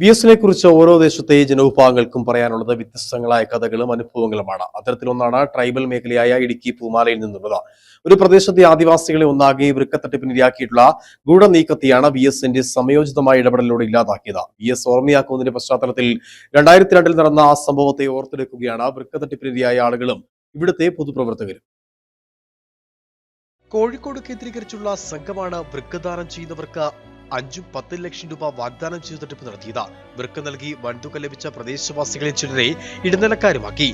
V എസിനെ കുറിച്ച് ഓരോ ദേശത്തെ ജനവിഭാഗങ്ങൾക്കും പറയാനുള്ളത് വ്യത്യസ്തങ്ങളായ കഥകളും അനുഭവങ്ങളുമാണ്. അത്തരത്തിലൊന്നാണ് ട്രൈബൽ മേഖലയായ ഇടുക്കി പൂമാലയിൽ നിന്നുള്ളത്. ഒരു പ്രദേശത്തെ ആദിവാസികളെ ഒന്നാകെ വൃക്കത്തട്ടിപ്പിനിരയാക്കിയിട്ടുള്ള ഗൂഢനീക്കത്തെയാണ് വി എസിന്റെ സമയോചിതമായ ഇടപെടലിലൂടെ ഇല്ലാതാക്കിയത്. വി എസ് ഓർമ്മയാക്കുന്നതിന്റെ പശ്ചാത്തലത്തിൽ രണ്ടായിരത്തി രണ്ടിൽ നടന്ന ആ സംഭവത്തെ ഓർത്തെടുക്കുകയാണ് വൃക്കത്തട്ടിപ്പിനിരയായ ആളുകളും ഇവിടുത്തെ പൊതുപ്രവർത്തകരും. കോഴിക്കോട് കേന്ദ്രീകരിച്ചുള്ള സംഘമാണ് വൃക്കദാനം ചെയ്യുന്നവർക്ക് അഞ്ചും പത്ത് ലക്ഷം രൂപ വാഗ്ദാനം ചെയ്ത് തട്ടിപ്പ് നടത്തിയത്. വൃക്ക നൽകി വൻതുക ലഭിച്ച പ്രദേശവാസികളെ ചിലരെ ഇടനിലക്കാരുമാക്കി.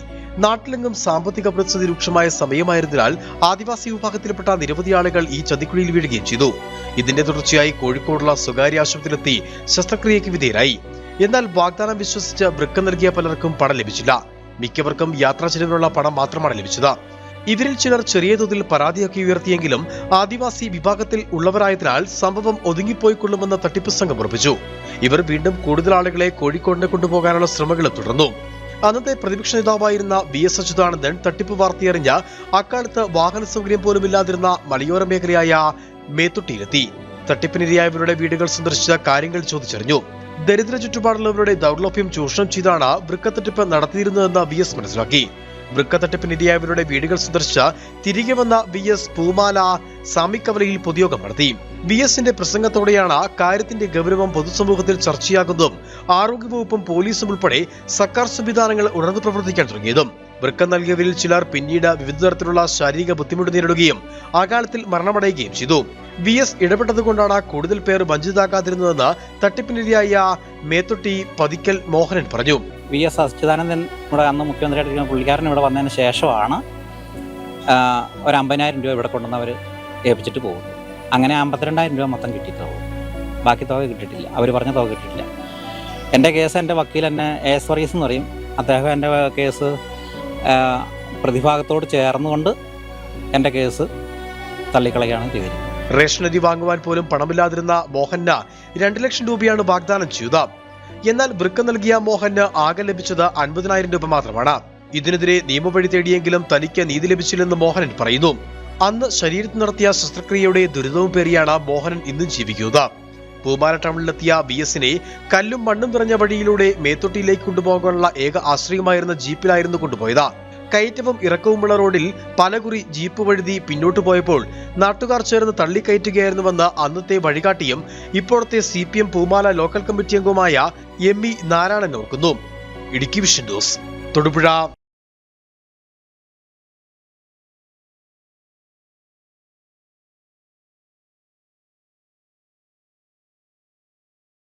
നാട്ടിലെങ്ങും സാമ്പത്തിക പ്രതിസന്ധി രൂക്ഷമായ സമയമായിരുന്നതിനാൽ ആദിവാസി വിഭാഗത്തിൽപ്പെട്ട നിരവധി ആളുകൾ ഈ ചതിക്കുഴിയിൽ വീഴുകയും ചെയ്തു. ഇതിന്റെ തുടർച്ചയായി കോഴിക്കോടുള്ള സ്വകാര്യ ആശുപത്രിയിലെത്തി ശസ്ത്രക്രിയയ്ക്ക് വിധേയരായി. എന്നാൽ വാഗ്ദാനം വിശ്വസിച്ച് വൃക്ക നൽകിയ പലർക്കും പണം ലഭിച്ചില്ല. മിക്കവർക്കും യാത്രാ ചെലവിനുള്ള പണം മാത്രമാണ് ലഭിച്ചത്. ഇവരിൽ ചിലർ ചെറിയ തോതിൽ പരാതിയൊക്കെ ഉയർത്തിയെങ്കിലും ആദിവാസി വിഭാഗത്തിൽ ഉള്ളവരായതിനാൽ സംഭവം ഒതുങ്ങിപ്പോയിക്കൊള്ളുമെന്ന തട്ടിപ്പ് സംഘം ഉറപ്പിച്ചു. ഇവർ വീണ്ടും കൂടുതൽ ആളുകളെ കോഴിക്കോടിനെ കൊണ്ടുപോകാനുള്ള ശ്രമങ്ങളും തുടർന്നു. അന്നത്തെ പ്രതിപക്ഷ നേതാവായിരുന്ന വി എസ് അച്യുതാനന്ദൻ തട്ടിപ്പ് വാർത്തയറിഞ്ഞ അക്കാലത്ത് വാഹന സൗകര്യം പോലുമില്ലാതിരുന്ന മലയോര മേഖലയായ മേത്തുട്ടിയിലെത്തി. തട്ടിപ്പിനിരയായവരുടെ വീടുകൾ സന്ദർശിച്ച കാര്യങ്ങൾ ചോദിച്ചറിഞ്ഞു. ദരിദ്ര ചുറ്റുപാടുള്ളവരുടെ ദൗർലഭ്യം ചൂഷണം ചെയ്താണ് വൃക്കത്തട്ടിപ്പ് നടത്തിയിരുന്നതെന്ന് വി എസ് മനസ്സിലാക്കി. വൃക്കത്തട്ടിപ്പിനിരയായവരുടെ വീടുകൾ സന്ദർശിച്ച തിരികെ വന്ന വി എസ് പൂമാല സാമിക്കവലയിൽ പൊതുയോഗം നടത്തി. വി എസിന്റെ പ്രസംഗത്തോടെയാണ് കാര്യത്തിന്റെ ഗൗരവം പൊതുസമൂഹത്തിൽ ചർച്ചയാകുന്നതും ആരോഗ്യവകുപ്പും പോലീസും ഉൾപ്പെടെ സർക്കാർ സംവിധാനങ്ങൾ ഉണർന്നു പ്രവർത്തിക്കാൻ തുടങ്ങിയതും. വൃക്ക നൽകിയവരിൽ ചിലർ പിന്നീട് വിവിധ തരത്തിലുള്ള ശാരീരിക ബുദ്ധിമുട്ട് നേരിടുകയും അകാലത്തിൽ മരണമടയുകയും ചെയ്തു. വി എസ് ഇടപെട്ടതുകൊണ്ടാണ് കൂടുതൽ പേർ വഞ്ചിതാക്കാതിരുന്നതെന്ന് തട്ടിപ്പിനിരയായ മേത്തൊട്ടി പതിക്കൽ മോഹനൻ പറഞ്ഞു. വി എസ് അച്യുതാനന്ദൻ ഇവിടെ അന്ന് മുഖ്യമന്ത്രിയായിട്ടിരിക്കുന്ന പുള്ളിക്കാരൻ ഇവിടെ വന്നതിന് ശേഷമാണ് ഒരു അമ്പതിനായിരം രൂപ ഇവിടെ കൊണ്ടുവന്ന് അവർ ഏൽപ്പിച്ചിട്ട് പോകുന്നത്. അങ്ങനെ അമ്പത്തിരണ്ടായിരം രൂപ മൊത്തം കിട്ടിയിട്ടുള്ളൂ. ബാക്കി തുക കിട്ടിയിട്ടില്ല. അവർ പറഞ്ഞ തുക കിട്ടിയിട്ടില്ല. എന്റെ കേസ് എന്റെ വക്കീൽ എന്നെ എസ് വറീസ് എന്ന് പറയും. അദ്ദേഹം എന്റെ കേസ് പ്രതിഭാഗത്തോട് ചേർന്നുകൊണ്ട് എന്റെ കേസ് തള്ളിക്കളയാണ് ചെയ്തിരിക്കുന്നത്. റേഷൻ അരി വാങ്ങുവാൻ പോലും പണമില്ലാതിരുന്ന മോഹന് രണ്ട് ലക്ഷം രൂപയാണ് വാഗ്ദാനം ചെയ്തത്. എന്നാൽ വൃക്ക നൽകിയ മോഹന് ആകെ ലഭിച്ചത് അൻപതിനായിരം രൂപ മാത്രമാണ്. ഇതിനെതിരെ നിയമവഴി തേടിയെങ്കിലും തനിക്ക് നീതി ലഭിച്ചില്ലെന്ന് മോഹനൻ പറയുന്നു. അന്ന് ശരീരത്തിൽ നടത്തിയ ശസ്ത്രക്രിയയുടെ ദുരിതവും പേറിയാണ് മോഹനൻ ഇന്നും ജീവിക്കുന്നത്. പൂമാല ടൗണിലെത്തിയ വി എസിനെ കല്ലും മണ്ണും നിറഞ്ഞ വഴിയിലൂടെ മേത്തൊട്ടിയിലേക്ക് കൊണ്ടുപോകാനുള്ള ഏക ആശ്രയമായിരുന്ന ജീപ്പിലായിരുന്നു കൊണ്ടുപോയത്. കയറ്റവും ഇറക്കവുമുള്ള റോഡിൽ പലകുറി ജീപ്പ് വഴുതി പിന്നോട്ട് പോയപ്പോൾ നാട്ടുകാർ ചേർന്ന് തള്ളിക്കയറ്റുകയായിരുന്നുവെന്ന് അന്നത്തെ വഴികാട്ടിയും ഇപ്പോഴത്തെ C P M Poomala local committee അംഗവുമായ എം ഇ നാരായണൻ ഓർക്കുന്നു. Idukki vision news. തൊടുപുഴ